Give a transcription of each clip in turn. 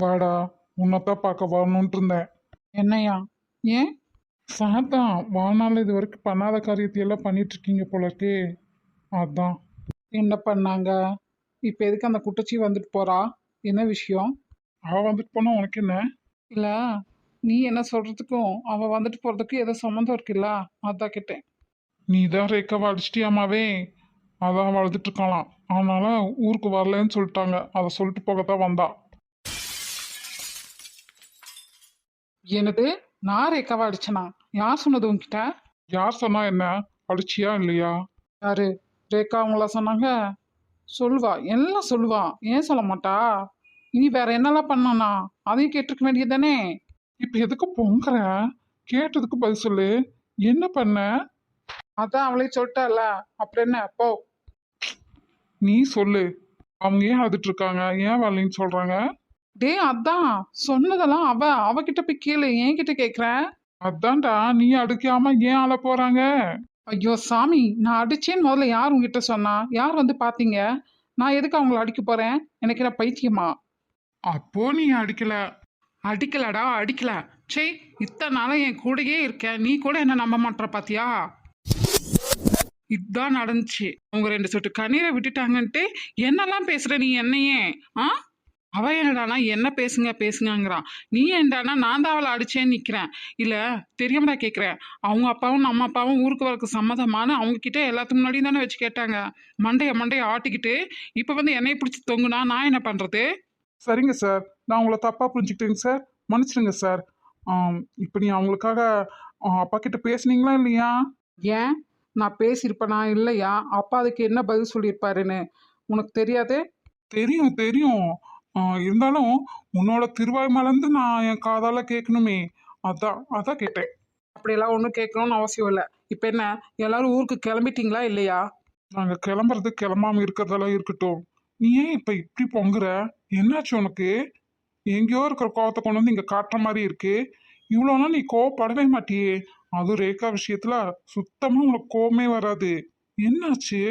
வாடா உன்னைத்தான் பார்க்க வரணுன்ட்டு இருந்தேன். என்னையா? ஏன்? சார் தான் வாழ்நாள் இது வரைக்கும் பண்ணாத காரியத்தை எல்லாம் பண்ணிட்டு இருக்கீங்க போல இருக்கே அதான். என்ன பண்ணாங்க? இப்போ எதுக்கு அந்த குட்டச்சி வந்துட்டு போறா? என்ன விஷயம்? அவ வந்துட்டு போனா உனக்கு என்ன? இல்ல நீ என்ன சொல்றதுக்கும் அவ வந்துட்டு போறதுக்கும் ஏதோ சம்மந்தம் இருக்குல்ல? அதான் கேட்டேன். நீ தான் ரேக்காவை அடிச்சிட்டியாமாவே அதான் வளர்ந்துட்டு இருக்கலாம் அதனால ஊருக்கு வரலன்னு சொல்லிட்டாங்க. அதை சொல்லிட்டு போகத்தான் வந்தா. எனது நான் ரேக்காவா அடிச்சனா? யார் சொன்னது உன்கிட்ட? யார் சொன்னா என்ன? அடிச்சியா இல்லையா? யாரு? ரேக்கா அவங்களா சொன்னாங்க? சொல்லுவா எல்லாம் சொல்லுவா ஏன் சொல்ல மாட்டா? இனி வேற என்னெல்லாம் பண்ணானா? அதையும் கேட்டிருக்க வேண்டியதானே இப்ப எதுக்கு பொங்குற? கேட்டதுக்கு பதில் சொல்லு. என்ன பண்ண? அதான் அவளே சொல்லிட்டால. அப்புறம் என்ன? போ. நீ சொல்லு. அவங்க ஏன் அழுதுட்டு இருக்காங்க? ஏன் வரலைன்னு சொல்றாங்க? டேய் அதான். சொன்னதெல்லாம் அவ அவகிட்ட போய் கேளு. என்கிட்ட கேக்குற? அதான்டா நீ அடிக்காம ஏன் ஆள போறாங்க? ஐயோ சாமி நான் அடிச்சேன்னு முதல்ல யார் உங்ககிட்ட சொன்னா? யார் வந்து பாத்தீங்க? நான் எதுக்கு அவங்கள அடிக்க போறேன்? எனக்கு என்ன பைத்தியமா? அப்போ நீ அடிக்கல. அடிக்கலடா அடிக்கல. சே இத்தனை நாளா என் கூடயே இருக்க. நீ கூட என்ன நம்ப மாட்ற பாத்தியா? இதான் நடந்துச்சு. அவங்க ரெண்டு சொட்டு கண்ணீரை விட்டுட்டாங்கன்ட்டு என்னெல்லாம் பேசுற நீ என்னையே? ஆ? அவ என்னடானா என்ன பேசுங்க பேசுங்கங்கிறான். நீ என்னடானா நான் தான் அவளை அடிச்சேன்னு நிக்கிறேன். இல்ல தெரியாமடா கேக்குறேன். அவங்க அப்பாவும் நம்ம அப்பாவும் ஊருக்கு வரக்கு சம்மதமான அவங்க கிட்ட எல்லாத்துக்கு முன்னாடியும் தானே வச்சு கேட்டாங்க. மண்டைய மண்டைய ஆட்டிக்கிட்டு இப்ப வந்து என்னைய பிடிச்சி தொங்குனா நான் என்ன பண்றது? சரிங்க சார். நான் உங்களை தப்பா புரிஞ்சுக்கிட்டேங்க சார். மன்னிச்சிடுங்க சார். இப்போ நீ அவங்களுக்காக அப்பா கிட்ட பேசுனீங்களா இல்லையா? ஏன்? நான் பேசியிருப்பேனா இல்லையா? அப்பா அதுக்கு என்ன பதில் சொல்லியிருப்பாருன்னு உனக்கு தெரியாது? தெரியும் தெரியும். இருந்தாலும் உன்னோட திருவாய் மலர்ந்து நான் என் காதால் கேட்கணுமே. அதான் அதான் கேட்டேன். அப்படியெல்லாம் ஒன்றும் கேட்கணும்னு அவசியம் இல்லை. இப்போ என்ன எல்லாரும் ஊருக்கு கிளம்பிட்டீங்களா இல்லையா? நாங்கள் கிளம்புறது கிளம்பாம இருக்கிறதெல்லாம் இருக்கட்டும். நீ ஏன் இப்போ இப்படி பொங்குற? என்னாச்சு உனக்கு? எங்கேயோ இருக்கிற கோவத்தை கொண்டு வந்து இங்கே காட்டுற மாதிரி இருக்கு. இவ்வளோனா நீ கோவப்படவே மாட்டியே. அதுவும் ரேகா விஷயத்துல சுத்தமாக உனக்கு கோவமே வராது. என்னாச்சு?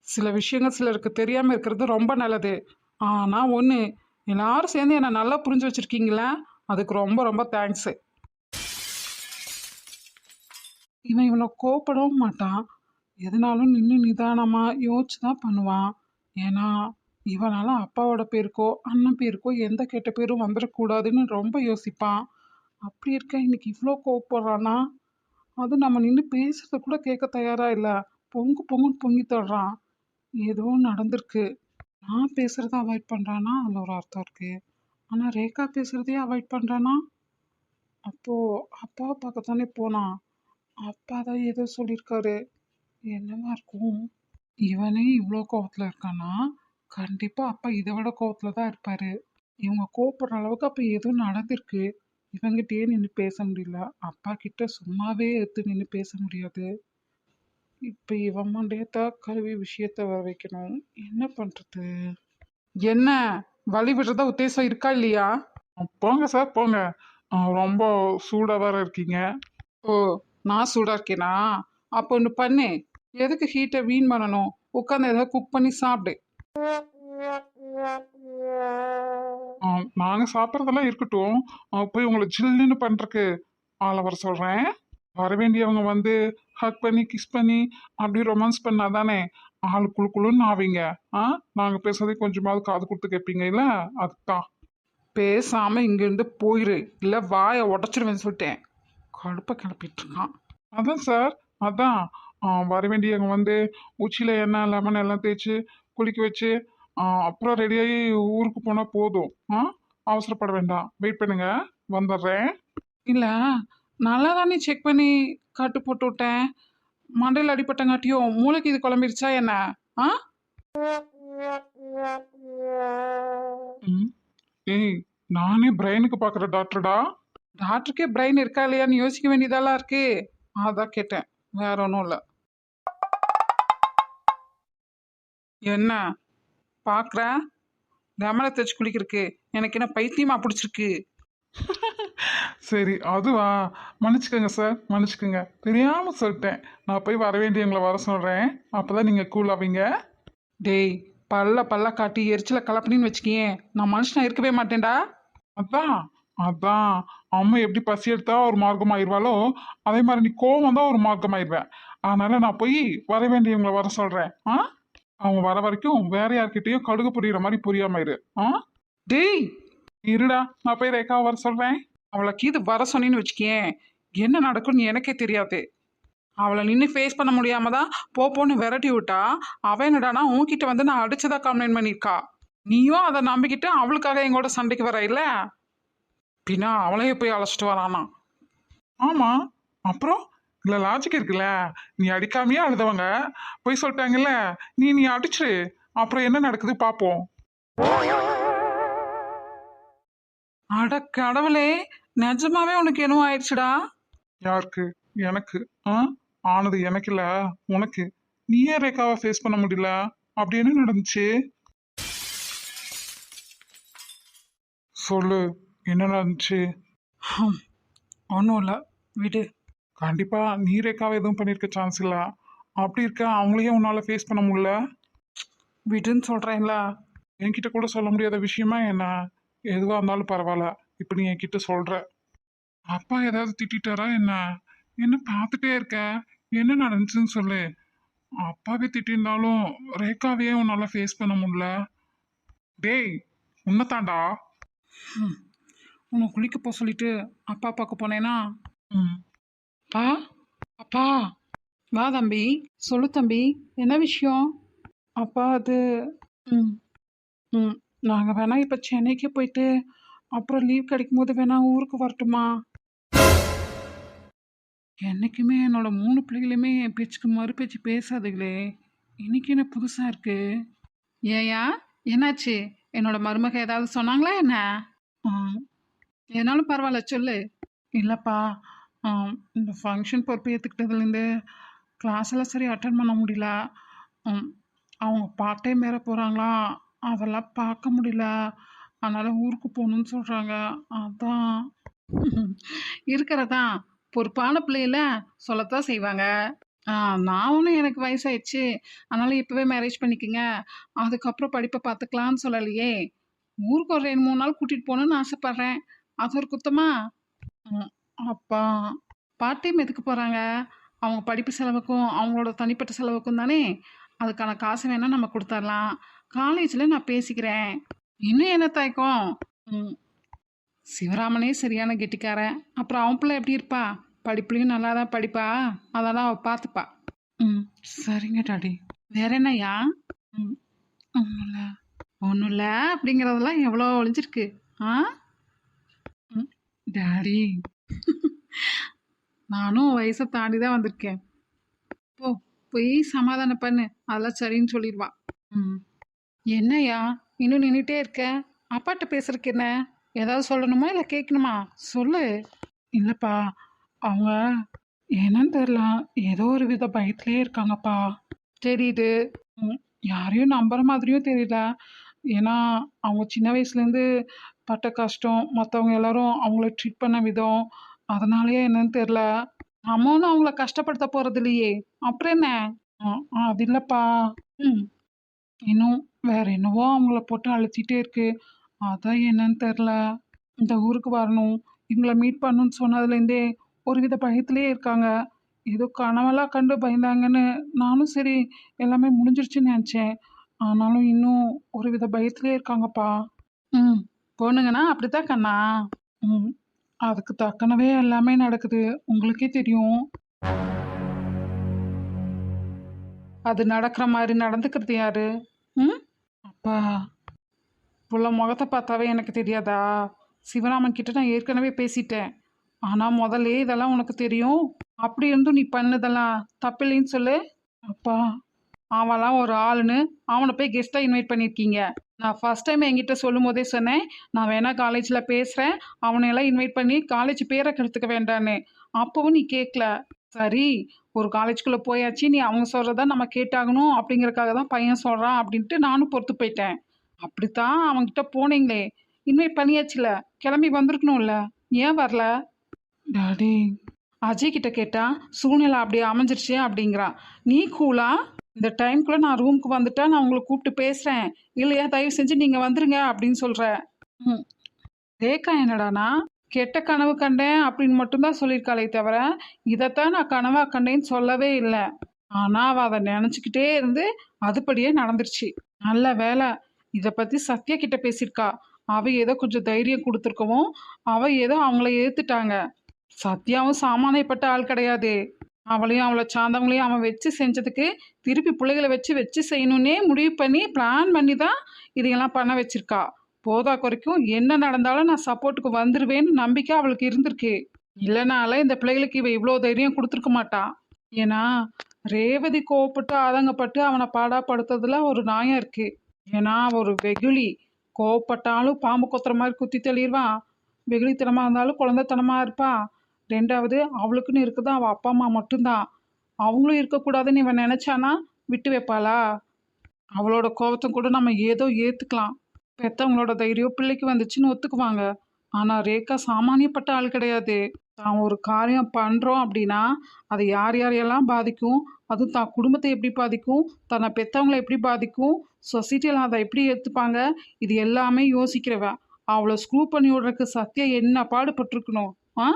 சில விஷயங்கள் சிலருக்கு தெரியாமல் இருக்கிறது ரொம்ப நல்லது. ஆனால் ஒன்று எல்லாரும் சேர்ந்து என்னை நல்லா புரிஞ்சு வச்சுருக்கீங்களே? அதுக்கு ரொம்ப ரொம்ப தேங்க்ஸு இவன் இவனை கோப்படவும் மாட்டான். எதுனாலும் நின்று நிதானமாக யோசிச்சு தான் பண்ணுவான். ஏன்னா இவனால அப்பாவோட பேருக்கோ அண்ணன் பேருக்கோ எந்த கெட்ட பேரும் வந்துடக்கூடாதுன்னு ரொம்ப யோசிப்பான். அப்படி இருக்க இன்னைக்கு இவ்வளோ கோவப்படுறானா அது நம்ம நின்று பேசுகிறத கூட கேட்க தயாராக இல்லை. பொங்கு பொங்குன்னு பொங்கி தர்றான் ஏதோ நடந்திருக்கு. நான் பேசுகிறத அவாய்ட் பண்றானா அதில் ஒரு அர்த்தம் இருக்குது ஆனால் ரேகா பேசுகிறதையே அவாய்ட் பண்றானா அப்போ அப்பாவை பார்க்க தானே போனான் அப்பா தான் ஏதோ சொல்லியிருக்காரு என்னவா இருக்கும்? இவனே இவ்வளோ கோவத்தில் இருக்கான்னா கண்டிப்பாக அப்பா இதை விட கோவத்தில் தான் இருப்பார். இவங்க கோபப்படுற அளவுக்கு அப்போ எதுவும் நடந்திருக்கு. இவங்கிட்டயே நின்று பேச முடியல. அப்பா கிட்ட சும்மாவே எடுத்து நின்று பேச முடியாது. இப்போ இவன் மண்டையத்தா கல்வி விஷயத்த வர வைக்கணும். என்ன பண்ணுறது என்ன? வழி விடுறதா உத்தேசம் இருக்கா இல்லையா? போங்க சார் போங்க. ரொம்ப சூடாக வேற இருக்கீங்க. ஓ நான் சூடாக இருக்கேனா? அப்போ ஒன்று பண்ணு. எதுக்கு ஹீட்டை வீண் பண்ணணும்? உட்காந்து ஏதாவது குக் பண்ணி சாப்பிடு. நாங்கள் சாப்பிட்றதெல்லாம் இருக்கட்டும். போய் உங்களை ஜில்லுன்னு பண்ணுறக்கு ஆளை வர சொல்கிறேன் வர வேண்டியவங்க வந்து ஹக் பண்ணி கிஸ் பண்ணி அப்படி ரொமான்ஸ் பண்ணாதானே? ஆள் குழு குழுன்னு ஆவீங்க. ஆ? நாங்க பேசுறதே கொஞ்சமாவது காது கொடுத்து கேட்பீங்க இல்ல? அதுதான். பேசாம இங்கிருந்து போயிரு. இல்லை வாயை உடச்சிருவேன்னு சொல்லிட்டேன். கடுப்பை கிளப்பிட்டு இருக்கான் அதான் சார் அதான். வர வேண்டியவங்க வந்து உச்சியில எண்ணெய் லெமன் எல்லாம் தேய்ச்சி குளிக்க வச்சு அப்புறம் ரெடியாகி ஊருக்கு போனா போதும். ஆ? அவசரப்பட வேண்டாம். வெயிட் பண்ணுங்க. வந்துடுறேன். இல்லை நல்லா தானே செக் பண்ணி காட்டு போட்டு விட்டேன். மண்டையில் அடிப்பட்டங்காட்டியும் மூளைக்கு இது குழம்பிருச்சா என்ன? ஆ? ஏய் நானே பிரெயினுக்கு பார்க்குற டாக்டர்டா டாக்டருக்கே பிரெயின் இருக்கா இல்லையான்னு யோசிக்க வேண்டியதெல்லாம் இருக்கு. அதான் கேட்டேன். வேற ஒன்றும் இல்லை. என்ன? பார்க்குற? லெமனை தேய்ச்சி குளிக்கிறதுக்கு. எனக்கு என்ன பைத்தியமாக பிடிச்சிருக்கு? சரி அதுவா? மன்னிச்சுக்கோங்க சார் மன்னிச்சுக்கோங்க. தெரியாமல் சொல்லிட்டேன். நான் போய் வர வேண்டியவங்களை வர சொல்றேன். அப்பதான் நீங்க கூல் ஆவீங்க. டேய் பல்ல பல்ல காட்டி எரிச்சல கலப்பினின்னு வச்சுக்கியேன் நான் மனுஷனா இருக்கவே மாட்டேன்டா. அதான் அதான். அம்மா எப்படி பசி எடுத்தா ஒரு மார்க்கம் ஆயிடுவாளோ அதே மாதிரி நீ கோவம் தான் ஒரு மார்க்கம் ஆயிடுவேன் அதனால நான் போய் வர வேண்டியவங்களை வர சொல்கிறேன் ஆ? அவங்க வர வரைக்கும் வேற யார்கிட்டயும் கடுகு புரியுற மாதிரி புரியாம இரு. ஆ? டேய் இருடா. நான் போய் ரேக்காவை வர சொல்கிறேன் அவளை கீது வர சொன்னின்னு வச்சுக்கேன். என்ன நடக்கும்னு எனக்கே தெரியாது. அவளை நின்று ஃபேஸ் பண்ண முடியாம தான் போப்போன்னு விரட்டி விட்டா அவ என்னடானா உன்கிட்ட வந்து நான் அடிச்சதா கம்ப்ளைண்ட் பண்ணியிருக்கா. நீயும் அதை நம்பிக்கிட்டு அவளுக்காக எங்கூட சண்டைக்கு வர இல்ல? பின்னா அவளையே போய் அழைச்சிட்டு வரானா? ஆமா. அப்புறம்? இல்ல லாஜிக் இருக்குல்ல. நீ அடிக்காமையே அழுதவங்க. போய் சொல்லிட்டாங்கல்ல. நீ நீ அடிச்சிரு. அப்புறம் என்ன நடக்குது பாப்போம். அட கடவுளே. நிஜமாவே உனக்கு என்னவோ ஆயிடுச்சுடா? யாருக்கு? எனக்கு. ஆ? ஆனது எனக்கு இல்ல உனக்கு. நீ ஏன் ரேகாவை ஃபேஸ் பண்ண முடியல? அப்படி என்ன நடந்துச்சு? சொல்லு. என்ன நடந்துச்சு? ஒன்றும் இல்லை. விடு. கண்டிப்பா நீ ரேகாவை எதுவும் பண்ணிருக்க சான்ஸ் இல்ல. அப்படி இருக்க அவங்களையும் உன்னால ஃபேஸ் பண்ண முடியல? விடுன்னு சொல்கிறேன்ல என்கிட்ட கூட சொல்ல முடியாத விஷயமா என்ன? எதுவா இருந்தாலும் பரவாயில்ல. இப்ப நீ என்கிட்ட சொல்ற. அப்பா ஏதாவது திட்டிட்டாரா என்ன? என்ன பார்த்துட்டே இருக்க? என்ன நடந்துச்சுன்னு சொல்லு. அப்பாவே திட்டிருந்தாலும் ரேகாவையே உன்னால ஃபேஸ் பண்ண முடியல. டேய் உன்னதாண்டா ம். உன்னை குளிக்க போக சொல்லிட்டு அப்பா பார்க்க போனேனா? ம். அப்பா அப்பா. வா தம்பி. சொல்லு தம்பி. என்ன விஷயம்? அப்பா அது ம். ம். நாங்கள் வேணா இப்போ சென்னைக்கு போயிட்டு அப்புறம் லீவ் கிடைக்கும் போது வேணா ஊருக்கு வரட்டுமா? என்னைக்குமே என்னோட மூணு பிள்ளைகளுமே என் பேச்சுக்கு மறு பேச்சு பேசாதுங்களே. இன்னைக்கு என்ன புதுசாக இருக்கு? ஏயா என்னாச்சு? என்னோட மருமக ஏதாவது சொன்னாங்களா என்ன? ம், பரவாயில்ல சொல்லு. இல்லைப்பா இந்த ஃபங்க்ஷன் பொறுப்பு ஏற்றுக்கிட்டதுலேருந்து கிளாஸ் எல்லாம் சரி அட்டன் பண்ண முடியல. அவங்க பார்ட் டைம் வேற போகிறாங்களா அதெல்லாம் பார்க்க முடியல. அதனால் ஊருக்கு போகணுன்னு சொல்கிறாங்க அதான். இருக்கிறதா. பொறுப்பான பிள்ளையில சொல்லத்தான் செய்வாங்க. ஆ நான் ஒன்றும் எனக்கு வயசாயிடுச்சு. அதனால் இப்போவே மேரேஜ் பண்ணிக்கோங்க. அதுக்கப்புறம் படிப்பை பார்த்துக்கலான்னு சொல்லலையே. ஊருக்கு ஒரு ரெண்டு மூணு நாள் கூட்டிகிட்டு போகணுன்னு ஆசைப்பட்றேன். அது ஒரு குத்தமா? அப்பா. பார்ட் டைம் எதுக்கு போகிறாங்க அவங்க படிப்பு செலவுக்கும் அவங்களோட தனிப்பட்ட செலவுக்கும் தானே? அதுக்கான காசு வேணால் நம்ம கொடுத்துர்லாம். காலேஜில் நான் பேசிக்கிறேன். இன்னும் என்ன தயக்கம்? ம், சிவராமனே சரியான கெட்டிக்காரன். அப்புறம் அவன் பிள்ளை எப்படி இருப்பா? படிப்புலையும் நல்லா தான் படிப்பா. அதெல்லாம் அவள் பார்த்துப்பா. ம். சரிங்க டாடி. வேற என்னய்யா? ம். ஒன்றும் இல்லை ஒன்றும் இல்லை அப்படிங்கிறதெல்லாம் எவ்வளோ ஒழிஞ்சிருக்கு ஆ? ம், டாடி. நானும் வயசை தாண்டி தான் வந்திருக்கேன். போ போய் சமாதானம் பண்ணு. அதெல்லாம் சரின்னு சொல்லிடுவா. ம். என்னய்யா? இன்னும் நின்றுட்டே இருக்க. அப்பாட்ட பேசுறதுக்கு என்ன? ஏதாவது சொல்லணுமா இல்லை கேட்கணுமா சொல்லு. இல்லைப்பா அவங்க என்னன்னு தெரில ஏதோ ஒரு வித பயத்துலேயே இருக்காங்கப்பா. தெரியுது. யாரையும் நம்புகிற மாதிரியும் தெரியல. ஏன்னா அவங்க சின்ன வயசுலேருந்து பட்ட கஷ்டம் மற்றவங்க எல்லாரும் அவங்கள ட்ரீட் பண்ண விதம் அதனாலயே என்னன்னு தெரில நம்ம அவங்கள கஷ்டப்படுத்த போகிறது இல்லையே. அப்புறம் என்ன? அது இல்லைப்பா. ம் இன்னும் வேற என்னவோ அவங்கள போட்டு அழைச்சிட்டே இருக்கு. அதான் என்னன்னு தெரில. இந்த ஊருக்கு வரணும் இவங்கள மீட் பண்ணணும்னு சொன்னதுலேருந்தே ஒரு வித பயத்திலே இருக்காங்க. ஏதோ கனவெல்லாம் கண்டு பயந்தாங்கன்னு நானும் சரி எல்லாமே முடிஞ்சிருச்சுன்னு நினச்சேன். ஆனாலும் இன்னும் ஒரு வித பயத்திலே இருக்காங்கப்பா. ம் பொண்ணுங்கன்னா அப்படித்தான் கண்ணா. ம் அதுக்கு தக்கனவே எல்லாமே நடக்குது. உங்களுக்கே தெரியும். அது நடக்கிற மாதிரி நடந்துக்கிறது யாரு? ம்? அப்பா. இவ்வளோ முகத்தை பார்த்தாவே எனக்கு தெரியாதா? சிவராமன் கிட்ட நான் ஏற்கனவே பேசிட்டேன். ஆனால் முதல்ல இதெல்லாம் உனக்கு தெரியும். அப்படி இருந்தும் நீ பண்ணதெல்லாம் தப்பில்லைன்னு சொல்லு. அப்பா அவன்லாம் ஒரு ஆளுன்னு அவனை போய் கெஸ்ட்டாக இன்வைட் பண்ணியிருக்கீங்க. நான் ஃபர்ஸ்ட் டைம் என்கிட்ட சொல்லும் போதே சொன்னேன் நான் வேணா காலேஜில் பேசுகிறேன் அவனையெல்லாம் இன்வைட் பண்ணி காலேஜ் பேரை கெடுத்துக்க வேண்டான்னு. அப்போவும் நீ கேட்கல சரி ஒரு காலேஜ்குள்ளே போயாச்சு நீ அவங்க சொல்கிறத நம்ம கேட்டாகணும் அப்படிங்கிறக்காக தான் பையன் சொல்கிறான் அப்படின்ட்டு நானும் பொறுத்து போயிட்டேன். அப்படித்தான் அவன்கிட்ட போனீங்களே. இன்வைட் பண்ணியாச்சுல கிளம்பி வந்திருக்கணும்ல? ஏன் வரல? டாடி அஜய் கிட்ட கேட்டா சூழ்நிலை அப்படியே அமைஞ்சிருச்சு அப்படிங்கிறான் நீ கூலா? இந்த டைம்குள்ளே நான் ரூமுக்கு வந்துட்டா நான் உங்களை கூப்பிட்டு பேசுகிறேன் இல்லையா? தயவு செஞ்சு நீங்கள் வந்துருங்க அப்படின்னு சொல்கிற ம் ரேகா என்னடானா? கெட்ட கனவு கண்டேன் அப்படின்னு மட்டும்தான் சொல்லியிருக்காளே தவிர இதைத்தான் நான் கனவாக கண்டேன்னு சொல்லவே இல்லை. ஆனால் அவள் அதை நினச்சிக்கிட்டே இருந்து அதுபடியே நடந்துருச்சு. நல்ல வேலை இதை பற்றி சத்யா கிட்ட பேசியிருக்கா. அவள் ஏதோ கொஞ்சம் தைரியம் கொடுத்துருக்கவும் அவள் ஏதோ அவங்கள ஏற்றுட்டாங்க சத்யாவும் சாமானியப்பட்ட ஆள் கிடையாது. அவளையும் அவளை சார்ந்தவங்களையும் அவன் வச்சு செஞ்சதுக்கு திருப்பி பிள்ளைகளை வச்சு வச்சு செய்யணுன்னே முடிவு பண்ணி பிளான் பண்ணி தான் இதையெல்லாம் பண்ண வச்சிருக்கா. போதா குறைக்கும் என்ன நடந்தாலும் நான் சப்போர்ட்டுக்கு வந்துடுவேன்னு நம்பிக்கை அவளுக்கு இருந்திருக்கு. இல்லைனால இந்த பிள்ளைகளுக்கு இவ இவ்வளோ தைரியம் கொடுத்துருக்க மாட்டான் ஏன்னா ரேவதி கோவப்பட்டு ஆதங்கப்பட்டு அவனை பாடாப்படுத்துறதுல ஒரு நியாயம் இருக்கு. ஏன்னா ஒரு வெகுளி. கோவப்பட்டாலும் பாம்பு கொத்துற மாதிரி குத்தி தள்ளிடுவான் வெகுளித்தனமாக இருந்தாலும் குழந்தைத்தனமாக இருப்பா. ரெண்டாவது அவளுக்குன்னு இருக்குது? அவள் அப்பா அம்மா மட்டும்தான் அவங்களும் இருக்கக்கூடாதுன்னு இவன் நினச்சானா விட்டு வைப்பாளா? அவளோட கோபத்தை கூட நம்ம ஏதோ ஏற்றுக்கலாம் பெத்தவங்களோட தைரியம் பிள்ளைக்கு வந்துச்சுன்னு ஒத்துக்குவாங்க. ஆனால் ரேகா சாமானியப்பட்ட ஆள் கிடையாது. தான் ஒரு காரியம் பண்ணுறோம் அப்படின்னா அதை யார் யாரையெல்லாம் பாதிக்கும்? அதுவும் தான் குடும்பத்தை எப்படி பாதிக்கும்? தன்னை பெற்றவங்களை எப்படி பாதிக்கும்? சொசைட்டியில் அதை எப்படி ஏற்றுப்பாங்க இது எல்லாமே யோசிக்கிறவ. அவளை ஸ்க்ரூ பண்ணி விடுறதுக்கு சத்தியம் என்ன பாடுபட்டிருக்கணும்? ஆ?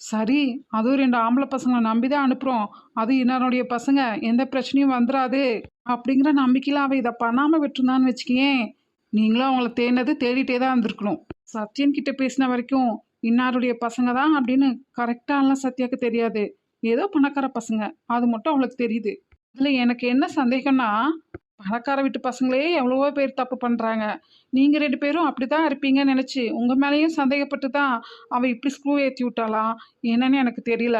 சரி அதுவும் ரெண்டு ஆம்பளை பசங்களை நம்பி தான் அனுப்புகிறோம் அது இன்னொருடைய பசங்க எந்த பிரச்சனையும் வந்துடாது அப்படிங்கிற நம்பிக்கையில் அவள் இதை பண்ணாமல் விட்டுருந்தான்னு வச்சுக்கியேன். நீங்களும் அவங்கள தேடினது தேடிட்டே தான் இருந்திருக்கணும். சத்யன் கிட்ட பேசின வரைக்கும் இன்னாருடைய பசங்க தான் அப்படின்னு கரெக்டாலாம் சத்யாக்கு தெரியாது. ஏதோ பணக்கார பசங்க. அது மட்டும் அவளுக்கு தெரியுது. இதில் எனக்கு என்ன சந்தேகம்னா பணக்கார வீட்டு பசங்களே எவ்வளவோ பேர் தப்பு பண்ணுறாங்க நீங்கள் ரெண்டு பேரும் அப்படி தான் இருப்பீங்கன்னு நினச்சி உங்கள் மேலேயும் சந்தேகப்பட்டு தான் அவள் இப்படி ஸ்க்ரூ ஏற்றி விட்டாளா? என்னன்னு எனக்கு தெரியல.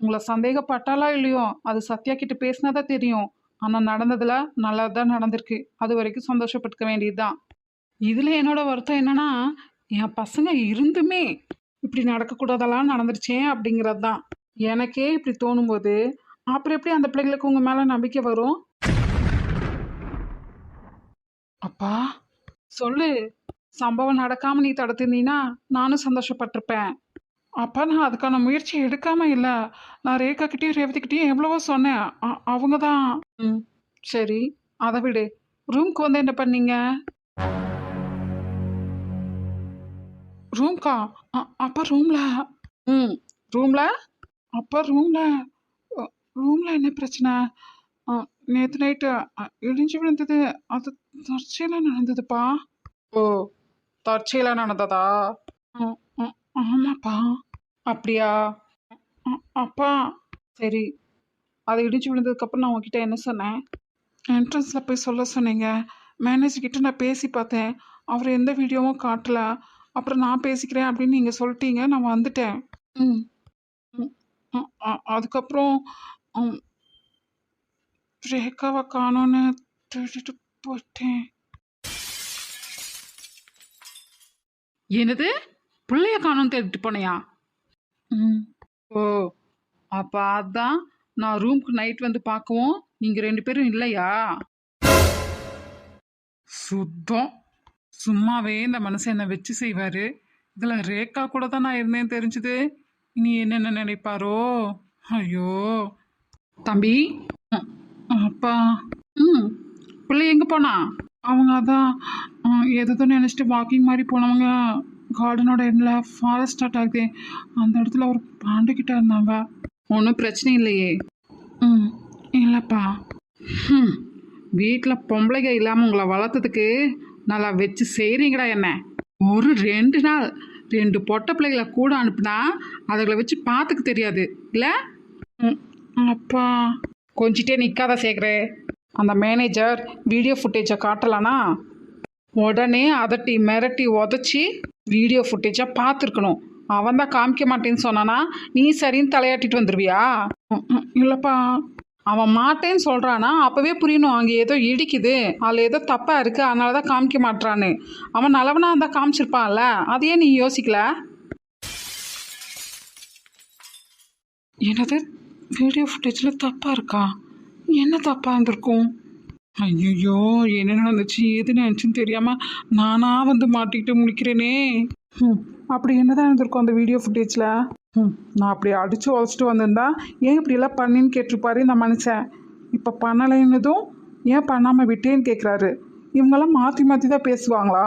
உங்களை சந்தேகப்பட்டாலா இல்லையோ? அது சத்யா கிட்ட பேசினா தான் தெரியும். ஆனால் நடந்ததில் நல்லா தான் நடந்திருக்கு. அது வரைக்கும் சந்தோஷப்பட்டுக்க வேண்டியதுதான். இதில் என்னோட வருத்தம் என்னன்னா என் பசங்க இருந்துமே இப்படி நடக்கக்கூடாதெல்லாம் நடந்துருச்சே அப்படிங்கிறது தான் எனக்கே இப்படி தோணும்போது அப்புறம் எப்படி அந்த பிள்ளைங்களுக்கு உங்கள் மேலே நம்பிக்கை வரும்? அப்பா சொல்லு. சம்பவம் நடக்காமல் நீ தடுத்திருந்தீங்கன்னா நானும் சந்தோஷப்பட்டிருப்பேன். அப்பா நான் அதுக்கான முயற்சி எடுக்காம இல்லை. நான் ரேகா கிட்டேயும் ரேவதிக்கிட்டேயும் எவ்வளவோ சொன்னேன். அவங்க தான் ம் சரி அதை விடு. ரூம்க்கு வந்து என்ன பண்ணீங்க? ரூம்க்கா? அப்பா ரூம்ல. ம் ரூம்ல? அப்பா ரூம்ல. அ, ரூம்ல என்ன பிரச்சனை? நேற்று நைட்டு இடிஞ்சு விழுந்தது. அது தற்செயலாக நடந்ததுப்பா. ஓ தற்செயலாக நடந்ததா? ம், ஆமாப்பா. அப்படியா? அப்பா. சரி. அது இடிச்சு விழுந்ததுக்கப்புறம் நான் உங்ககிட்ட என்ன சொன்னேன்? என்ட்ரன்ஸில் போய் சொல்ல சொன்னீங்க. மேனேஜர்கிட்ட நான் பேசி பார்த்தேன். அவர் எந்த வீடியோவும் காட்டலை. அப்புறம் நான் பேசிக்கிறேன் அப்படின்னு நீங்கள் சொல்லிட்டீங்க. நான் வந்துட்டேன். ம். அதுக்கப்புறம் ரேகாவை காணோன்னு தேடிட்டு போயிட்டேன். என்னது? பிள்ளைய காணோன்னு தேடிட்டு போனையா? ம். ஓ அப்போ அதான் நான் ரூம்க்கு நைட் வந்து பார்க்கவும் நீங்கள் ரெண்டு பேரும் இல்லையா? சுத்தம். சும்மாவே இந்த மனுஷன் என்னை வச்சு செய்வார். இதில் ரேகா கூட தான் நான் இருந்தேன் தெரிஞ்சுது. இனி என்னென்ன நினைப்பாரோ? ஐயோ. தம்பி அப்பா ம் பிள்ளை எங்கே போனா? அவங்க அதான் ஏதோ நினச்சிட்டு வாக்கிங் மாதிரி போனவங்க. கார்டனோட எண்டில் ஃபாரஸ்ட் ஸ்டார்ட் ஆகுது. அந்த இடத்துல ஒரு பாண்டு கிட்ட இருந்தாங்க ஒன்றும் பிரச்சனை இல்லையே. ம் இல்லைப்பா. ம் வீட்டில் பொம்பளைங்க இல்லாமல் உங்களை வளர்த்ததுக்கு நல்லா வச்சு செய்கிறீங்கடா என்ன? ஒரு ரெண்டு நாள் ரெண்டு பொட்டை பிள்ளைகளை கூட அனுப்புனா அதுகளை வச்சு பார்த்துக்க தெரியாது இல்லை? அப்பா கொஞ்சிட்டே நிற்காத சேகரே. அந்த மேனேஜர் வீடியோ ஃபுட்டேஜை காட்டலானா உடனே அதட்டி மிரட்டி உதச்சி வீடியோ ஃபுட்டேஜாக பார்த்துருக்கணும். அவன் தான் காமிக்க மாட்டேன்னு சொன்னானா நீ சரின்னு தலையாட்டிட்டு வந்துடுவியா இல்லைப்பா. அவன் மாட்டேன்னு சொல்கிறானா அப்போவே புரியணும் அங்கே ஏதோ இடிக்குது. அதில் ஏதோ தப்பாக இருக்குது அதனால தான் காமிக்க மாட்றான்னு. அவன் நல்லவனாக இருந்தால் காமிச்சிருப்பான்ல அதையே நீ யோசிக்கல? என்னது? வீடியோ ஃபுட்டேஜில் தப்பாக இருக்கா? என்ன தப்பாக இருந்திருக்கும்? ஐயோ என்ன நடந்துச்சு? எது நினச்சுன்னு தெரியாமல் நானாக வந்து மாட்டிக்கிட்டு முடிக்கிறேனே ம் அப்படி என்னதான் இருந்திருக்கும் அந்த வீடியோ ஃபுட்டேஜில் ம் நான் அப்படி அடித்து உதச்சிட்டு வந்திருந்தா ஏன் இப்படியெல்லாம் பண்ணின்னு கேட்டிருப்பாரு இந்த மனுஷன்? இப்போ பண்ணலைன்னதும் ஏன் பண்ணாமல் விட்டேன்னு கேட்குறாரு இவங்கெல்லாம் மாற்றி மாற்றி தான் பேசுவாங்களா?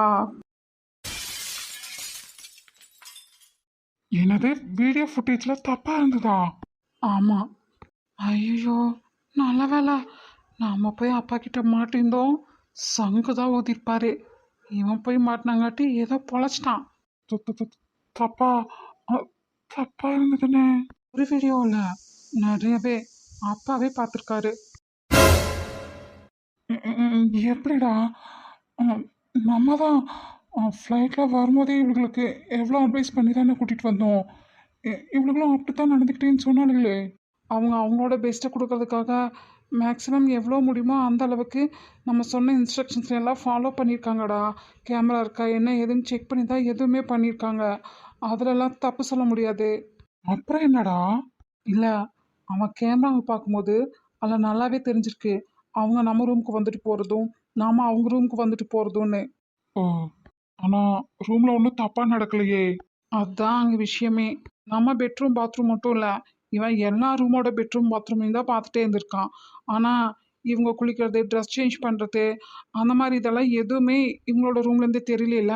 என்னது? வீடியோ ஃபுட்டேஜில் தப்பாக இருந்ததா? ஆமாம் ஐயோ நல்ல வேலை. நாம போய் அப்பா கிட்ட மாட்டிருந்தோம். சங்கு தான் ஊதிருப்பாரு இவன் போய் மாட்டினாங்காட்டி ஏதோ பொழைச்சிட்டான். தப்பா? தப்பா இருந்ததுன்னு ஒரு வீடியோவில் நிறையவே அப்பாவே பார்த்துருக்காரு. எப்படிடா? நம்ம தான் ஃப்ளைட்டில் வரும்போதே இவங்களுக்கு எவ்வளோ அட்வைஸ் பண்ணி தானே கூட்டிகிட்டு வந்தோம். இ- அப்படி தான் நடந்துக்கிட்டேன்னு சொன்னாலுங்களே அவங்க அவங்களோட பெஸ்ட்டை கொடுக்கறதுக்காக மேக்ஸிமம் எவ்வளோ முடியுமோ அந்த அளவுக்கு நம்ம சொன்ன இன்ஸ்ட்ரக்ஷன்ஸ் எல்லாம் ஃபாலோ பண்ணியிருக்காங்கடா. கேமரா இருக்கா என்ன ஏதுன்னு செக் பண்ணி தான் எதுவுமே பண்ணியிருக்காங்க. அதிலெல்லாம் தப்பு சொல்ல முடியாது. அப்புறம் என்னடா? இல்லை அவன் கேமராவை பார்க்கும்போது அதில் நல்லாவே தெரிஞ்சிருக்கு. அவங்க நம்ம ரூமுக்கு வந்துட்டு போகிறதும் நாம் அவங்க ரூமுக்கு வந்துட்டு போகிறதும்னு ஓ ஆனால் ரூமில் ஒன்றும் தப்பாக நடக்கலையே. அதுதான் அங்கே விஷயமே. நம்ம பெட்ரூம் பாத்ரூம் மட்டும் இல்லை. இவன் எல்லா ரூமோட பெட்ரூம் பாத்ரூமையும் தான் பார்த்துட்டே இருந்திருக்கான். ஆனால் இவங்க குளிக்கிறது ட்ரெஸ் சேஞ்ச் பண்ணுறது அந்த மாதிரி இதெல்லாம் எதுவுமே இவங்களோட ரூம்லேருந்தே தெரியல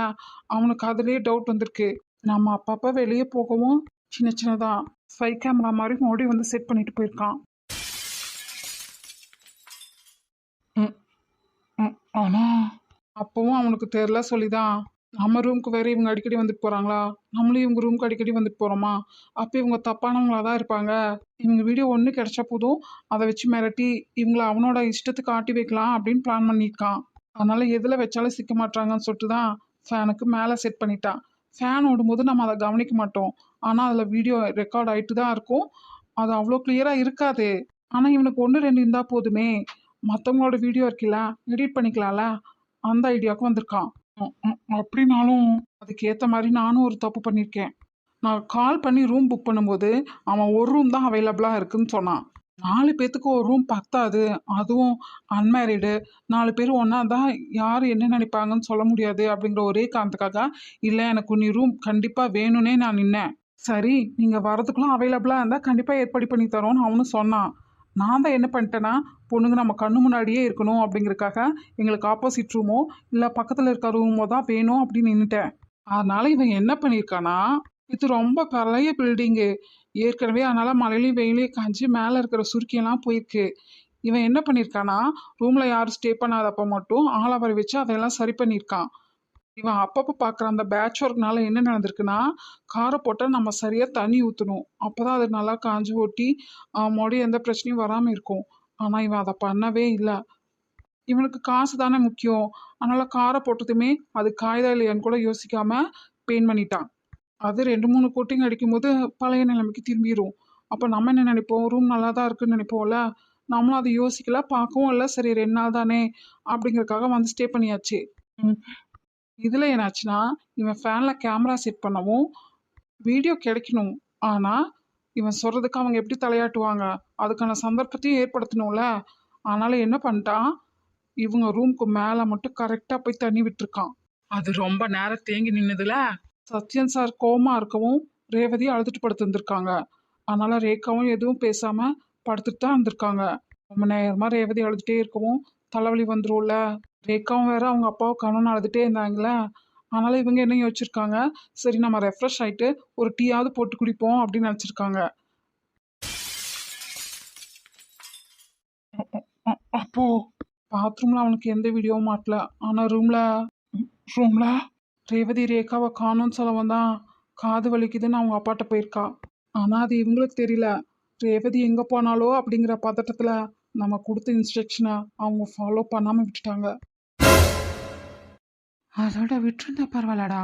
அவனுக்கு அதுலேயே டவுட் வந்திருக்கு. நம்ம அப்பப்போ வெளியே போகவும் சின்ன சின்னதாக ஸ்பை கேமரா மாதிரி மோடி வந்து செட் பண்ணிட்டு போயிருக்கான். ம், ஆனால் அப்போவும் அவனுக்கு தெரில சொல்லிதான். நம்ம ரூமுக்கு வேற இவங்க அடிக்கடி வந்துட்டு போகிறாங்களா நம்மளும் இவங்க ரூமுக்கு அடிக்கடி வந்துட்டு போகிறோமா அப்போ இவங்க தப்பானவங்களா தான் இருப்பாங்க. இவங்க வீடியோ ஒன்று கிடச்சா போதும். அதை வச்சு மிரட்டி இவங்கள அவனோட இஷ்டத்துக்கு ஆட்டி வைக்கலாம் அப்படின்னு பிளான் பண்ணியிருக்கான். அதனால் எதில் வச்சாலும் சிக்க மாட்டாங்கன்னு சொல்லிட்டு தான் ஃபேனுக்கு மேலே செட் பண்ணிட்டான் ஃபேன் ஓடும்போது நம்ம அதை கவனிக்க மாட்டோம். ஆனால் அதில் வீடியோ ரெக்கார்ட் ஆகிட்டு தான் இருக்கும். அது அவ்வளோ கிளியராக இருக்காது. ஆனால் இவனுக்கு ஒன்று ரெண்டு இருந்தால் போதுமே. மற்றவங்களோட வீடியோ இருக்குல்ல எடிட் பண்ணிக்கலாம்ல? அந்த ஐடியாவுக்கு வந்திருக்கான். ம், ம், அப்படின்னாலும் அதுக்கேற்ற மாதிரி நானும் ஒரு தப்பு பண்ணியிருக்கேன் நான் கால் பண்ணி ரூம் புக் பண்ணும்போது அவன் ஒரு ரூம் தான் அவைலபிளாக இருக்குன்னு சொன்னான். நாலு பேர்த்துக்கு ஒரு ரூம் பத்தாது அதுவும் அன்மேரிடு நாலு பேர் ஒன்றா தான் யார் என்ன நினைப்பாங்கன்னு சொல்ல முடியாது அப்படிங்கிற ஒரே காரணத்துக்காக இல்லை எனக்கு நீ ரூம் கண்டிப்பாக வேணும்னே நான் நின்னேன். சரி நீங்கள் வரதுக்குலாம் அவைலபிளாக இருந்தால் கண்டிப்பாக ஏற்பாடு பண்ணி தரோன்னு அவனும் சொன்னான். நான் தான் என்ன பண்ணிட்டேன்னா பொண்ணுங்க நம்ம கண்ணு முன்னாடியே இருக்கணும் அப்படிங்கிறக்காக எங்களுக்கு ஆப்போசிட் ரூமோ இல்லை பக்கத்தில் இருக்க ரூமோ தான் வேணும் அப்படின்னு நின்றுட்டேன் அதனால் இவன் என்ன பண்ணியிருக்கானா இது ரொம்ப பழைய பில்டிங்கு ஏற்கனவே அதனால் மழையிலையும் வெயிலையும் காஞ்சி மேலே இருக்கிற சுருக்கியெல்லாம் போயிருக்கு. இவன் என்ன பண்ணியிருக்கானா ரூமில் யாரும் ஸ்டே பண்ணாதப்ப மட்டும் ஆளாவரை வச்சு அதையெல்லாம் சரி பண்ணியிருக்கான். இவன் அப்பப்போ பார்க்குற அந்த பேட்ச் ஒர்க்னால என்ன நடந்திருக்குன்னா காரை போட்டால் நம்ம சரியாக தண்ணி ஊற்றணும் அப்போ தான் அது நல்லா காஞ்சி ஓட்டி மறுபடியும் எந்த பிரச்சனையும் வராமல் இருக்கும். ஆனால் இவன் அதை பண்ணவே இல்லை. இவனுக்கு காசு தானே முக்கியம். அதனால் காரை போட்டதுமே அது காயுதா இல்லையான்னு கூட யோசிக்காமல் பெயிண்ட் பண்ணிட்டான். அது ரெண்டு மூணு கோட்டிங் அடிக்கும்போது பழைய நிலைமைக்கு திரும்பிடும் அப்போ நம்ம என்ன நினைப்போம்? ரூம் நல்லா தான் இருக்குன்னு நினைப்போம்ல? நம்மளும் அதை யோசிக்கல பார்க்கவும் இல்லை. சரி ரெண்டு நாள் தானே அப்படிங்கறதுக்காக வந்து ஸ்டே பண்ணியாச்சு. இதில் என்னாச்சுன்னா இவன் ஃபேனில் கேமரா செட் பண்ணவும் வீடியோ கிடைக்கணும். ஆனால் இவன் சொல்கிறதுக்கு அவங்க எப்படி தலையாட்டுவாங்க? அதுக்கான சந்தர்ப்பத்தையும் ஏற்படுத்தணும்ல. அதனால் என்ன பண்ணிட்டான்? இவங்க ரூம்க்கு மேலே மட்டும் கரெக்டாக போய் தண்ணி விட்டுருக்கான். அது ரொம்ப நேரம் தேங்கி நின்னதுல சத்யன் சார் கோமா இருக்கவும் ரேவதி அழுதுட்டு படுத்து இருந்திருக்காங்க. அதனால ரேகாவும் எதுவும் பேசாமல் படுத்துட்டு தான் இருந்திருக்காங்க. ரொம்ப நேரமாக ரேவதி அழுதுகிட்டே இருக்கவும் தலைவலி வந்துரும்ல. ரேகாவும் வேற அவங்க அப்பாவை கணவன் அழுதுகிட்டே இருந்தாங்களே. அதனால் இவங்க என்ன யோசிச்சிருக்காங்க? சரி நம்ம ரெஃப்ரெஷ் ஆயிட்டு ஒரு டீயாவது போட்டு குடிப்போம் அப்படின்னு நினச்சிருக்காங்க. அப்போ பாத்ரூம்ல அவனுக்கு எந்த வீடியோவும் மாட்டல. ஆனா ரூம்ல ரூம்ல ரேவதி ரேகாவை காணும்னு சொல்லவும் தான் காது வலிக்குதுன்னு அவங்க அப்பாட்ட போயிருக்கா. ஆனால் அது இவங்களுக்கு தெரியல. ரேவதி எங்கே போனாலோ அப்படிங்கிற பதட்டத்தில் நம்ம கொடுத்த இன்ஸ்ட்ரக்ஷனை அவங்க ஃபாலோ பண்ணாமல் விட்டுட்டாங்க. அதோட விட்டுருந்தா பரவாயில்லடா.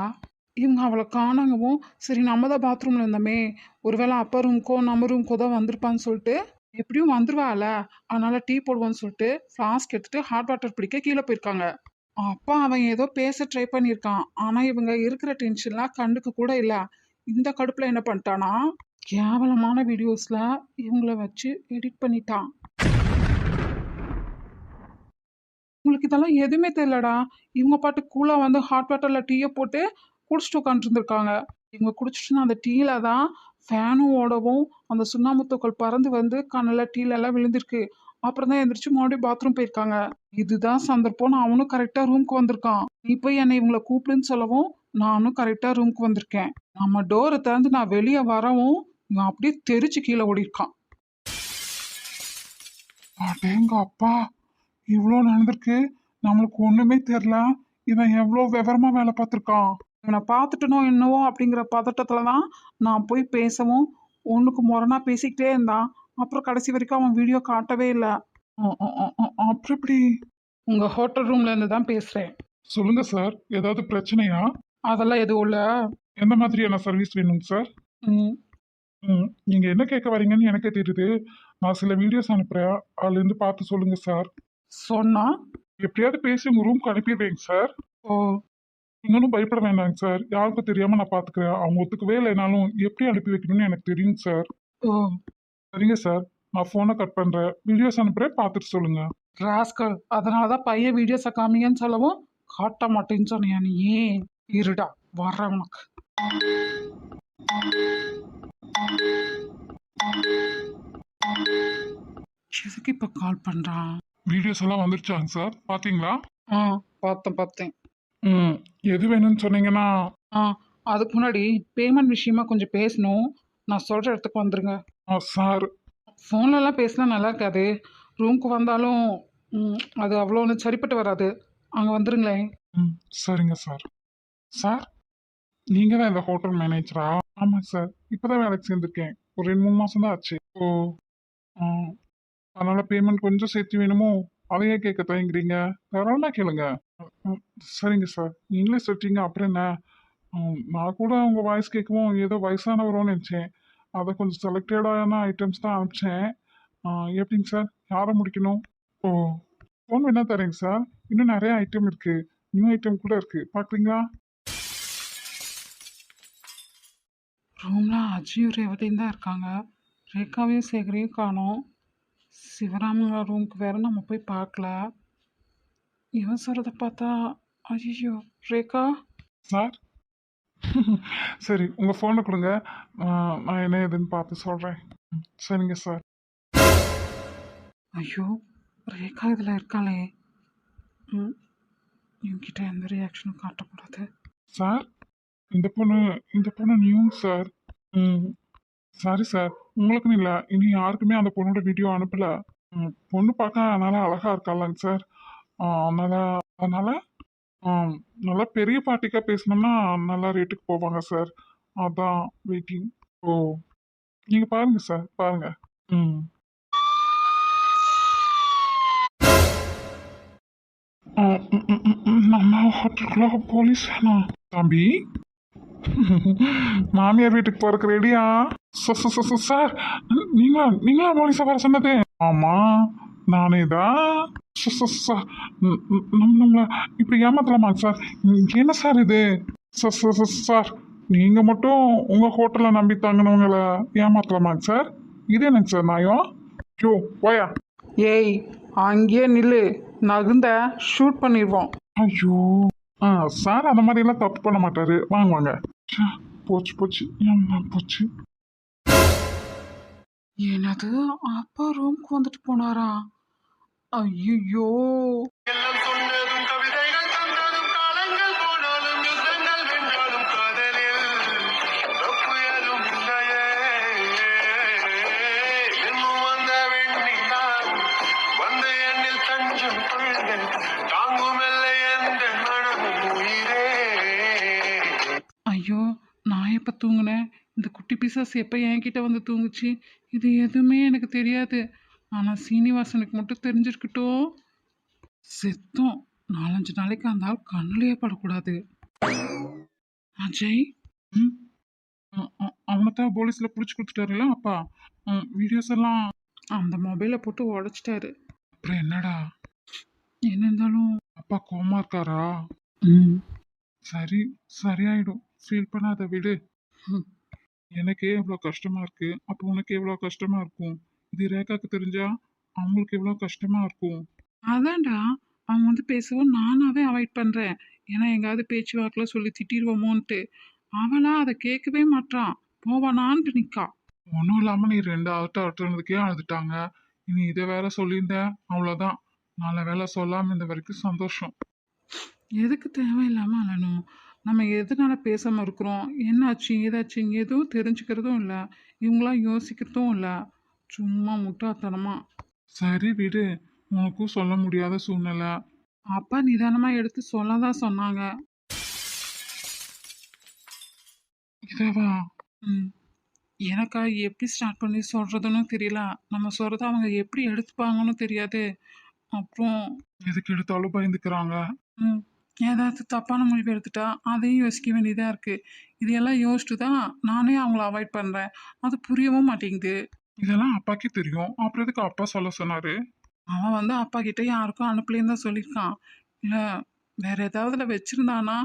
இவங்க அவளை காணாங்கவும் சரி நம்ம தான் பாத்ரூமில் இருந்தோமே. ஒருவேளை அப்பர் ரூம்க்கோ நம்ம ரூம்க்கோ தான் வந்திருப்பான்னு சொல்லிட்டு எப்படியும் வந்துருவாள் அதனால் டீ போடுவோன்னு சொல்லிட்டு ஃப்ளாஸ்க் எடுத்துகிட்டு ஹாட் வாட்டர் பிடிக்க கீழே போயிருக்காங்க. அப்பா அவன் ஏதோ பேச ட்ரை பண்ணியிருக்கான். ஆனால் இவங்க இருக்கிற டென்ஷன்லாம் கண்டுக்க கூட இல்லை. இந்த கடுப்பில் என்ன பண்ணிட்டானா? கேவலமான வீடியோஸில் இவங்கள வச்சு எடிட் பண்ணிட்டான். உங்களுக்கு இதெல்லாம் எதுவுமே தெரியலடா. இவங்க பாட்டு கூலாக வந்து ஹாட் வாட்டரில் டீயை போட்டு குடிச்சிட்டு உட்காந்துருந்துருக்காங்க இவங்க குடிச்சிட்டு அந்த டீயில் தான் ஃபேனும் ஓடவும் அந்த சுண்ணாமுத்துக்கள் பறந்து வந்து கண்ணில் டீலெல்லாம் விழுந்திருக்கு. அப்புறம் தான் எந்திரிச்சு மறுபடியும் பாத்ரூம் போயிருக்காங்க. இதுதான் சந்தர்ப்பம் அவனும் கரெக்டாக ரூமுக்கு வந்திருக்கான். நீ போய் என்னை இவங்களை கூப்பிடுன்னு சொல்லவும் நானும் கரெக்டாக ரூமுக்கு வந்திருக்கேன். நம்ம டோரை திறந்து நான் வெளியே வரவும் இவன் அப்படியே தெரிச்சு கீழே ஓடிருக்கான் அடேங்க அப்பா இவ்வளோ நடந்திருக்கு. நம்மளுக்கு ஒண்ணுமே தெரியல இவன் எவ்வளோ விவரமா வேலை பார்த்துருக்கான். இவனை பார்த்துட்டனோ என்னவோ அப்படிங்கிற பதட்டத்தில் தான் நான் போய் பேசவும் ஒன்றுக்கு முரணா பேசிக்கிட்டே இருந்தான். அப்புறம் கடைசி வரைக்கும் அவன் வீடியோ காட்டவே இல்லை. அப்புறம் எப்படி? உங்கள் ஹோட்டல் ரூம்ல இருந்து தான் பேசுகிறேன் சொல்லுங்க சார் ஏதாவது பிரச்சனையா? அதெல்லாம் எதுவும் இல்லை. எந்த மாதிரியான சர்வீஸ் வேணுங்க சார் ம், ம். நீங்க என்ன கேட்க வரீங்கன்னு எனக்கே தெரியுது. நான் சில வீடியோஸ் அனுப்புறேன். அதுல இருந்து பார்த்து சொல்லுங்க சார் சொன்னா எப்படியாவது பேசி உங்க ரூம்க்கு அனுப்பிடுறேங்க சார் நீங்களும் பயப்பட வேண்டாங்க சார் யாருக்கும் தெரியாம நான் பாத்துக்கிறேன். அவங்க ஒத்துக்கவே இல்லைனாலும் எப்படி அனுப்பி வைக்கணும்னு எனக்கு தெரியும் சார் சரிங்க சார் நான் ஃபோனை கட் பண்றேன். வீடியோஸ் அனுப்புறேன். பார்த்துட்டு சொல்லுங்க. ராஸ்கல் அதனால தான் பையன் வீடியோஸை காமிங்கன்னு சொல்லவும் காட்ட மாட்டேன்னு சொன்னியா நீ? ஏன் இருடா வர்றேன் உனக்கு. எதுக்கு இப்போ கால் பண்ணுறான் வீடியோஸ் எல்லாம் வந்துருச்சாங்க சார் பாத்தீங்களா? ஆ பார்த்தேன் பார்த்தேன் ம் எது வேணும்னு சொன்னீங்கன்னா ஆ அதுக்கு முன்னாடி பேமெண்ட் விஷயமா கொஞ்சம் பேசணும். நான் சொல்கிற இடத்துக்கு வந்துருங்க. ஆ, சார் ஃபோன்லலாம் பேசினா நல்லா இருக்காது. ரூமுக்கு வந்தாலும் ம், அது அவ்வளோ ஒன்றும் சரிப்பட்டு வராது. அங்கே வந்துருங்களேன். ம் சரிங்க சார் சார் நீங்கள் தான் இந்த ஹோட்டல் மேனேஜரா ஆமாம் சார் இப்போ தான் வேலைக்கு சேர்ந்துருக்கேன். ஒரு ரெண்டு மூணு மாதம் தான் ஆச்சு. ஓ ஆ. அதனால் பேமெண்ட் கொஞ்சம் சேர்த்து வேணுமோ அதையே கேட்க தயங்குறீங்க. தாராளமாக கேளுங்க. சரிங்க சார் நீங்களே சொல்லிட்டீங்க அப்புறம் என்ன? நான் கூட உங்கள் வாய்ஸ் கேட்கவும் ஏதோ வயசானவரோன்னு நினச்சேன். அதை கொஞ்சம் செலக்டடான ஐட்டம்ஸ் தான் அனுப்பிச்சேன். எப்படிங்க சார் யாரை முடிக்கணும்? ஓ ஃபோன் வேணா தரேங்க சார் இன்னும் நிறைய ஐட்டம் இருக்கு. நியூ ஐட்டம் கூட இருக்கு. பார்க்குறீங்களா ரூமில் அஜயும் ரேவதியும் தான் இருக்காங்க. ரேகாவையும் சேகரையும் காணோம். சிவராமங்க ரூமுக்கு வேற நம்ம போய் பார்க்கல. இவன் சொல்கிறத பார்த்தா ஐயோ ரேகா? சார் சரி உங்கள் ஃபோனை கொடுங்க. நான் என்ன ஏதுன்னு பார்த்து சொல்கிறேன் சரிங்க சார் ஐயோ ரேகா இதில் இருக்காளே. ம் இவங்கிட்ட எந்த ரியாக்ஷனும் காட்டக்கூடாது. சார் இந்த பொண்ணு இந்த பொண்ணு நியூ சார் ம் சாரி சார் உங்களுக்குன்னு இல்லை. இனி யாருக்குமே அந்த பொண்ணோட வீடியோ அனுப்பல. ம், பொண்ணு பார்க்க அதனால அழகா இருக்காளாங்க சார் அதனால அதனால நல்லா பெரிய பார்ட்டிக்காக பேசினோம்னா நல்லா ரேட்டுக்கு போவாங்க சார் அதான் வெயிட்டிங் ஓ நீங்கள் பாருங்க சார் பாருங்க. ம். ம், நம்ம ஹோட்டலுக்குள்ள போலீஸ் வேணாம். தம்பி? மாமியார் வீட்டுக்கு போறதுக்கு ரெடியா சார் நீங்களா நீங்களா போலீஸா வர சொன்னது? ஆமா நானே தான் ச- ச- ச- ம், ம், நம்ம நம்மள இப்படி ஏமாத்தலாமா சார் என்ன சார் இது? சார் நீங்க மட்டும் உங்க ஹோட்டலை நம்பி தங்கினவங்கள ஏமாத்தலாமாங்க சார் இது என்னங்க சார் நியாயம்? ஐயோ போயா. ஏய் அங்கேயே நில்லு. நகுந்த ஷூட் பண்ணிடுவோம் ஐயோ. ஆ சார் அந்த மாதிரிலாம் தப்பு பண்ண மாட்டாரு. வாங்க வாங்க. ச்சே, போச்சு போச்சு என்ன போச்சு என்னது அப்பா ரூம்க்கு வந்துட்டு போனாரா ஐயோ எப்போ தூங்கினேன் இந்த குட்டி பிசாசு எப்போ என்கிட்ட வந்து தூங்குச்சு? இது எதுவுமே எனக்கு தெரியாது. ஆனால் சீனிவாசனுக்கு மட்டும் தெரிஞ்சிருக்கட்டும். செத்தோம். நாலஞ்சு நாளைக்கு அந்த ஆள் கண்ணிலேயே படக்கூடாது. அஜய் அவனை தான் போலீஸில் பிடிச்சி கொடுத்துட்டாருல அப்பா? வீடியோஸ் எல்லாம் அந்த மொபைலை போட்டு உடச்சிட்டாரு. அப்புறம் என்னடா? என்ன இருந்தாலும் அப்பா கோமா இருக்காரா? ம். சரி சரியாயிடும். ஃபீல் பண்ணாத விடு. எனக்கே எவ்வளோ கஷ்டமா இருக்கு. அப்போ உனக்கு எவ்வளோ கஷ்டமா இருக்கும்? இது ரேகாக்கு தெரிஞ்சா அவங்களுக்கு எவ்வளோ கஷ்டமா இருக்கும்? அதான்டா. அவன் வந்து பேசவும் நானாவே அவாய்ட் பண்ணுறேன் ஏன்னா எங்காவது பேச்சு வாக்கில் சொல்லி திட்டிடுவோமோன்ட்டு. அவளா அதை கேட்கவே மாட்றான் போவானான்ட்டு நிற்கா ஒன்றும் இல்லாமல் நீ ரெண்டு ஆட்ட ஆட்டுறதுக்கே அழுதுட்டாங்க. இனி இதை வேற சொல்லியிருந்தேன் அவ்வளோதான். நல்ல வேலை சொல்லாம இந்த வரைக்கும் சந்தோஷம். எதுக்கு தேவையில்லாமல் அழணும்? நம்ம எதனால பேசாமல் இருக்கிறோம்? என்னாச்சு? ஏதாச்சு? எதுவும் தெரிஞ்சுக்கிறதும் இல்லை. இவங்களாம் யோசிக்கிறதும் இல்லை. சும்மா முட்டாத்தனமா சரி விடு. உனக்கும் சொல்ல முடியாத சூழ்நிலை. அப்பா நிதானமாக எடுத்து சொல்ல தான் சொன்னாங்க இதேவா ம். எனக்கா எப்படி ஸ்டார்ட் பண்ணி சொல்கிறதுன்னு தெரியல. நம்ம சொல்கிறத அவங்க எப்படி எடுத்துப்பாங்கன்னு தெரியாது. அப்புறம் எதுக்கு எடுத்தாலும் பயந்துக்கிறாங்க. ம். ஏதாவது தப்பான முடிவு எடுத்துட்டா அதையும் யோசிக்க வேண்டியதாக இருக்குது இதையெல்லாம் யோசிச்சுட்டு தான் நானே அவங்கள அவாய்ட் பண்ணுறேன் அது புரியவும் மாட்டேங்குது. இதெல்லாம் அப்பாக்கே தெரியும். அப்புறம் எதுக்கு அப்பா சொல்ல சொன்னாரு? அவன் வந்து அப்பா கிட்ட யாருக்கும் அனுப்பலேன்னு தான் சொல்லியிருக்கான். இல்லை வேற ஏதாவதுல வச்சிருந்தானா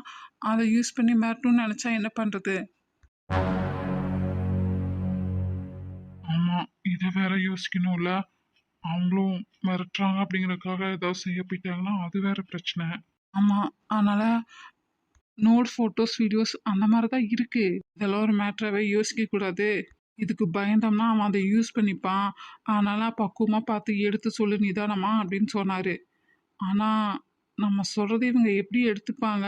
அதை யூஸ் பண்ணி மிரட்டணும்னு நினச்சா என்ன பண்ணுறது ஆமா இதை வேற யோசிக்கணும்ல. அவங்களும் மிரட்டுறாங்க அப்படிங்கறதுக்காக ஏதாவது செய்ய போயிட்டாங்கன்னா அது வேற பிரச்சனை. ஆமாம் அதனால் நோட் ஃபோட்டோஸ் வீடியோஸ் அந்த மாதிரி தான் இருக்குது இதெல்லாம் ஒரு மேட்ராகவே யோசிக்கக்கூடாது இதுக்கு பயந்தோம்னா அவன் அதை யூஸ் பண்ணிப்பான். அதனால் பக்குவமாக பார்த்து எடுத்து சொல்லு நிதானமா அப்படின்னு சொன்னார். ஆனால் நம்ம சொல்கிறது இவங்க எப்படி எடுத்துப்பாங்க?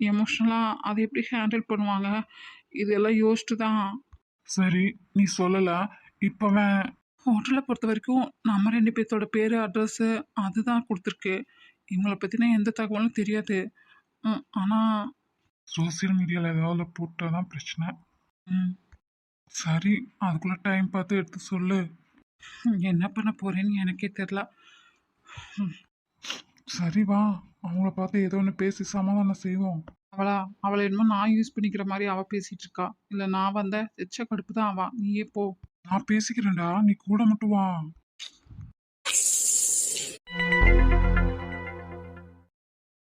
எமோஷ்னலாக அதை எப்படி ஹேண்டில் பண்ணுவாங்க? இதெல்லாம் யோசிச்சுட்டு தான் சரி நீ சொல்லல. இப்பவன் ஹோட்டலை பொறுத்த வரைக்கும் நம்ம ரெண்டு பேர்த்தோட பேர் அட்ரஸ்ஸு அதுதான் கொடுத்துருக்கு. இவங்களை பற்றின எந்த தகவலும் தெரியாது. ஆனால் சோசியல் மீடியாவில் ஏதாவது போட்டாதான் பிரச்சனை. ம், சரி அதுக்குள்ளே டைம் பார்த்து எடுத்து சொல்லு. என்ன பண்ண போகிறேன்னு எனக்கே தெரில. சரி வா அவங்கள பார்த்து ஏதோ ஒன்று பேசி சமாதானம் செய்வோம். அவளா அவளை என்னமோ நான் யூஸ் பண்ணிக்கிற மாதிரி அவள் பேசிகிட்டு இருக்கா. இல்லை நான் வந்த எச்ச கடுப்பு தான் அவா. நீயே போ. நான் பேசிக்கிறேன்டா நீ கூட மட்டும் வா.